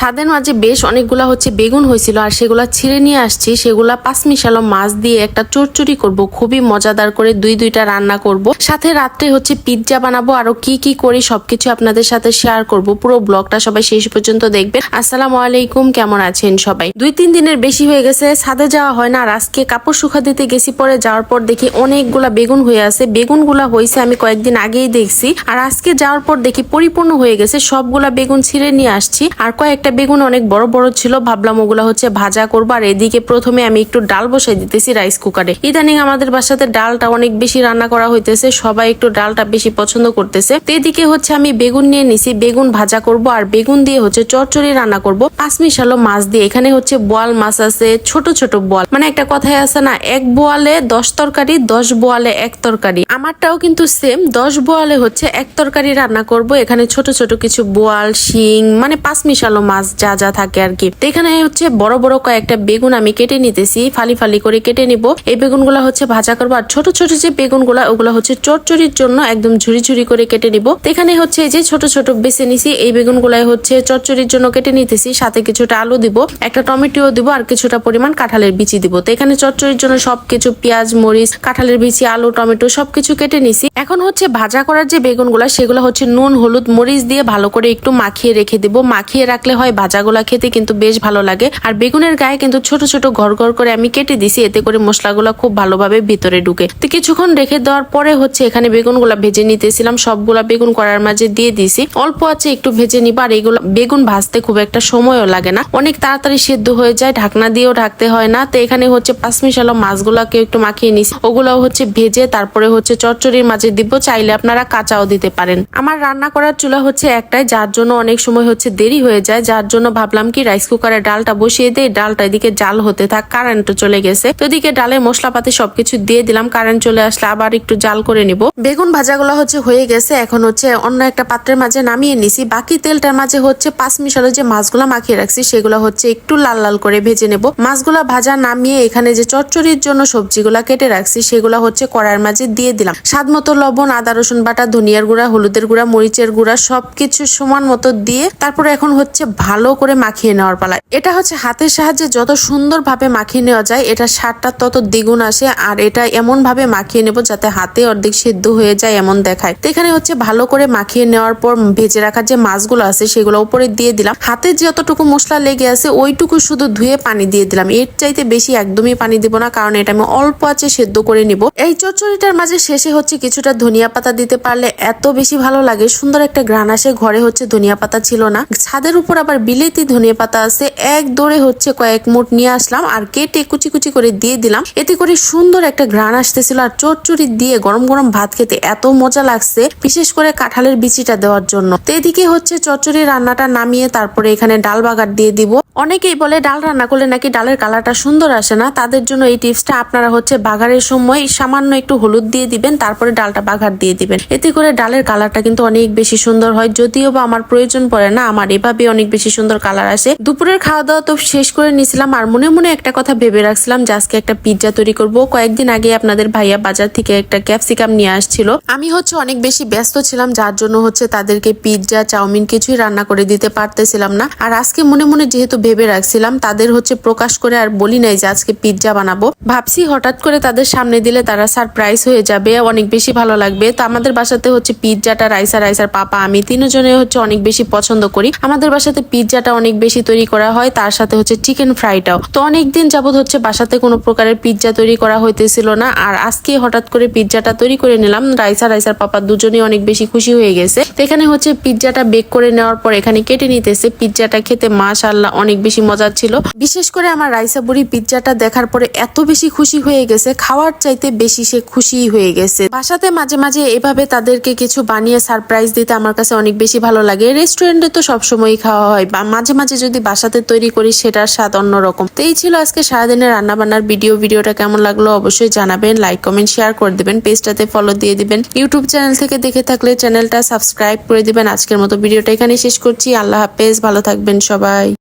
ছাদের মাঝে বেশ অনেকগুলা হচ্ছে বেগুন হয়েছিল আর সেগুলা ছিঁড়ে নিয়ে আসছি। সেগুলা পাঁচ মিশালো মাছ দিয়ে একটা চচ্চড়ি করব, খুবই মজাদার করে দুই দুইটা রান্না করব। সাথে রাত্রে হচ্ছে পিৎজা বানাবো, আরও কি কি করি সবকিছু আপনাদের সাথে শেয়ার করব। পুরো ব্লগটা সবাই শেষ পর্যন্ত দেখবেন। আসসালামু আলাইকুম, কেমন আছেন সবাই? দুই তিন দিনের বেশি হয়ে গেছে, ছাদে যাওয়া হয় না আর আজকে কাপড় শুকা দিতে গেছি, পরে যাওয়ার পর দেখি অনেকগুলা বেগুন হয়ে আছে। বেগুনগুলা হয়েছে আমি কয়েকদিন আগেই দেখছি। আর আজকে যাওয়ার পর দেখি পরিপূর্ণ হয়ে গেছে, সবগুলা বেগুন ছিঁড়ে নিয়ে আসছি। আর কয়েকটা বেগুন অনেক বড় বড় ছিল, ভাবলাম ওগুলা হচ্ছে ভাজা করব। আর এদিকে প্রথমে আমি একটু ডাল বসাই দিতেছি রাইস কুকারে ইদানিং আমাদের বাসাতে ডালটা অনেক বেশি রান্না করা হইতেছে, সবাই একটু ডালটা বেশি পছন্দ করতেছে। তো এদিকে হচ্ছে আমি বেগুন নিয়ে নিছি, বেগুন ভাজা করব আর বেগুন দিয়ে হচ্ছে চচ্চড়ি রান্না করব। পাঁচ মিশালো মাছ দিয়ে, এখানে হচ্ছে বোয়াল মাছ আছে, ছোট ছোট বোয়াল। মানে একটা কথাই আছে না, এক বোয়ালে দশ তরকারি, দশ বোয়ালে এক তরকারি। আমারটাও কিন্তু সেম দশ বোয়ালে হচ্ছে এক তরকারি রান্না করব। এখানে ছোট ছোট কিছু বোয়াল, শিং মানে পাঁচ মিশালো মাছ যা যা থাকে আর কি। তো এখানে হচ্ছে বড় বড় কয়েকটা বেগুন আমি কেটে নিতেছি, ফালি ফালি করে কেটে নিব। এই বেগুনগুলো হচ্ছে ভাজা করব আর ছোট ছোট যে বেগুনগুলো, ওগুলো হচ্ছে চচ্চড়ির জন্য একদম ঝুড়ি ঝুড়ি করে কেটে নিব। তো এখানে হচ্ছে যে ছোট ছোট বেছে নিছি, এই বেগুনগুলাই হচ্ছে চচ্চড়ির জন্য কেটে নিতেছি। সাথে কিছুটা আলু দিব, একটা টমেটো দিব আর কিছুটা পরিমাণ কাঁঠালের বিচি দিব। তো এখানে চচ্চড়ির জন্য সবকিছু পেঁয়াজ, মরিচ, কাঁঠালের বিচি, আলু, টমেটো সবকিছু কেটে নিছি। এখন হচ্ছে ভাজা করার যে বেগুনগুলো, সেগুলো হচ্ছে নুন, হলুদ, মরিচ দিয়ে ভালো করে একটু মাখিয়ে রেখে দিব। মাখিয়ে রাখলে হয় ভাজাগুলা খেতে কিন্তু বেশ ভালো লাগে। আর বেগুনের গায়ে কিন্তু ছোট ছোট ঘর ঘর করে আমি কেটে দিছি, এতে করে মশলাগুলো খুব ভালোভাবে ভিতরে ঢুকে। তো কিছুক্ষণ রেখে দেওয়ার পরে হচ্ছে এখানে বেগুনগুলা ভেজে নিতেছিলাম, সবগুলা বেগুন করার মাঝে দিয়ে দিছি। অল্প আছে, একটু ভেজে নিবা, আর এগুলো বেগুন ভাজতে খুব একটা সময়ও লাগে না। অনেক তাড়াতাড়ি সেদ্ধ হয়ে যায়, ঢাকনা দিয়েও ঢাকতে হয় না। তো এখানে হচ্ছে পাঁচ মিশালো মাছগুলোকে একটু মাখিয়ে নিছি। ওগুলো হচ্ছে ভেজে তারপরে হচ্ছে চচ্চড়ির মাঝে দিব, চাইলে আপনারা কাঁচাও দিতে পারেন। আমার রান্না করার চুলা হচ্ছে একটাই, যার জন্য অনেক সময় হচ্ছে দেরি হয়ে যায় যার জন্য ভাবলাম কি রাইস কুকারে ডালটা বসিয়ে দেই, ডালটা এদিকে জাল হতে থাক কারেন্ট চলে গেছে। তো এদিকে ডালের মশলাপাতি সবকিছু দিয়ে দিলাম কারেন্ট চলে আসলে আবার একটু জাল করে নিব। বেগুন ভাজাগুলো হচ্ছে হয়ে গেছে, এখন হচ্ছে অন্য একটা পাত্রের মাঝে নামিয়ে নিছি। বাকি তেলটার মাঝে হচ্ছে পাঁচ মিশালো যে মাছগুলো মাখিয়ে রাখছি, সেগুলো হচ্ছে একটু লাল লাল করে ভেজে নেব। মাছগুলা ভাজা নামিয়ে এখানে যে চচ্চড়ির জন্য সবজিগুলা কেটে রাখছি, সেগুলো হচ্ছে কড়াইয়ের মাঝে দিয়ে দিলাম। স্বাদ মতো লবণ, আদা, রসুন বাটা, ধনিয়ার গুঁড়া, হলুদের গুঁড়া, মরিচের গুঁড়া সবকিছু সমান মতো দিয়ে, তারপরে এখন হচ্ছে ভালো করে মাখিয়ে নেওয়ার পালা। এটা হচ্ছে হাতের সাহায্যে যত সুন্দর ভাবে মাখিয়ে নেওয়া যায়, এটা স্বাদটা তত দ্বিগুণ আসে আর এটা এমন ভাবে মাখিয়ে নেব যাতে হাতে অর্ধেক সেদ্ধ হয়ে যায় এমন দেখায়। তো এখানে হচ্ছে ভালো করে মাখিয়ে নেওয়ার পর ভেজে রাখার যে মাছগুলো আছে, সেগুলো উপরে দিয়ে দিলাম। হাতে যতটুকু মশলা লেগে আছে, ওইটুকু শুধু ধুয়ে পানি দিয়ে দিলাম। এর চাইতে বেশি একদমই পানি দিব না, কারণ এটা আমি অল্প আছে সেদ্ধ করে নিব। এই চচ্চড়িটার মাঝে শেষে হচ্ছে কিছুটা ধনিয়া পাতা দিতে পারলে এত বেশি ভালো লাগে। সুন্দর একটা গ্রান আসে, ঘরে হচ্ছে ধনিয়া পাতা ছিল না। ছাদের উপর আবার বিলেতি ধনিয়া পাতা আছে, এক দৌড়ে হচ্ছে কয়েক মুঠ নিয়ে আসলাম আর কেটে কুচি কুচি করে দিয়ে দিলাম। এতে করে সুন্দর একটা গ্রান আসতেছিল আর চচ্চড়ি দিয়ে গরম গরম ভাত খেতে এত মজা লাগছে, বিশেষ করে কাঁঠালের বিচিটা দেওয়ার জন্য। তো এদিকে হচ্ছে চচ্চড়ি রান্নাটা নামিয়ে তারপরে এখানে ডাল বাগার দিয়ে দিব। অনেকেই বলে ডাল রান্না করলে নাকি ডালের কালারটা সুন্দর আসে না, তাদের জন্য এই টিপসটা আপনারা হচ্ছে বাগারের সময় সামান্য একটু হলুদ দিয়ে দিবেন, তারপরে ডালটা বাগার দিয়ে দিবেন। এতে করে ডালের কালারটা কিন্তু অনেক বেশি সুন্দর হয়, যদিও বা আমার প্রয়োজন পড়ে না, আমার এভাবে অনেক বেশি সুন্দর কালার আসে। দুপুরের খাওয়া দাওয়া তো শেষ করে নিছিলাম আর মনে মনে একটা কথা ভেবে রাখছিলাম যে আজকে একটা পিৎজা তৈরি করব। কয়েকদিন আগে আপনাদের ভাইয়া বাজার থেকে একটা ক্যাপসিকাম নিয়ে আসছিল। আমি হচ্ছে অনেক বেশি ব্যস্ত ছিলাম, যার জন্য হচ্ছে তাদেরকে পিৎজা, চাউমিন কিছুই রান্না করে দিতে পারতেছিলাম না। আর আজকে মনে মনে যেহেতু ভেবে রাখছিলাম, তাদের হচ্ছে প্রকাশ করে আর বলি নাই যে আজকে পিৎজা বানাবো। ভাবছি হঠাৎ করে তাদের সামনে দিলে তারা সারপ্রাইজ হয়ে যাবে, অনেক বেশি ভালো লাগবে। তো আমাদের বাসাতে হচ্ছে পিৎজাটা রাইসা, রাইসার পাপা, আমি তিনজনে হচ্ছে অনেক বেশি পছন্দ করি। আমাদের বাসাতে পিৎজাটা অনেক বেশি তৈরি করা হয়, তার সাথে হচ্ছে চিকেন ফ্রাইটাও তো অনেকদিন যাবত হচ্ছে বাসাতে কোনো প্রকারের পিৎজা তৈরি করা হইতেছিল না, আর আজকে হঠাৎ করে পিৎজাটা তৈরি করে নিলাম। রাইসা, রাইসার পাপা দুজনেই অনেক বেশি খুশি হয়ে গেছে। তো এখানে হচ্ছে পিৎজাটা বেক করে নেওয়ার পর এখানে কেটে নিতেছে। পিৎজাটা খেতে মাশাল্লাহ অনেক বেশি মজার ছিল। বিশেষ করে আমার রাইসা বুড়ি পিৎজাটা দেখার পরে এত বেশি খুশি হয়ে গেছে, খাওয়ার চাইতে বেশি সে খুশি হয়ে গেছে। বাসাতে মাঝে মাঝে এভাবে তাদেরকে কিছু বানিয়ে সারপ্রাইজ দিতে আমার কাছে অনেক বেশি ভালো লাগে। রেস্টুরেন্টে তো সবসময়ই খাওয়া হয়। বা মাঝে মাঝে যদি বাসাতে তৈরি করি সেটার স্বাদ অন্যরকম। তো এই ছিল আজকে সারাদিনের রান্নাবান্নার ভিডিও। ভিডিওটা কেমন লাগল অবশ্যই জানাবেন লাইক কমেন্ট শেয়ার করে দেবেন, পেজটাতে ফলো দিয়ে দিবেন। ইউটিউব চ্যানেল থেকে দেখে থাকলে চ্যানেলটা সাবস্ক্রাইব করে দিবেন। আজকের মতো ভিডিওটা এখানে শেষ করছি। আল্লাহ হাফেজ, ভালো থাকবেন সবাই।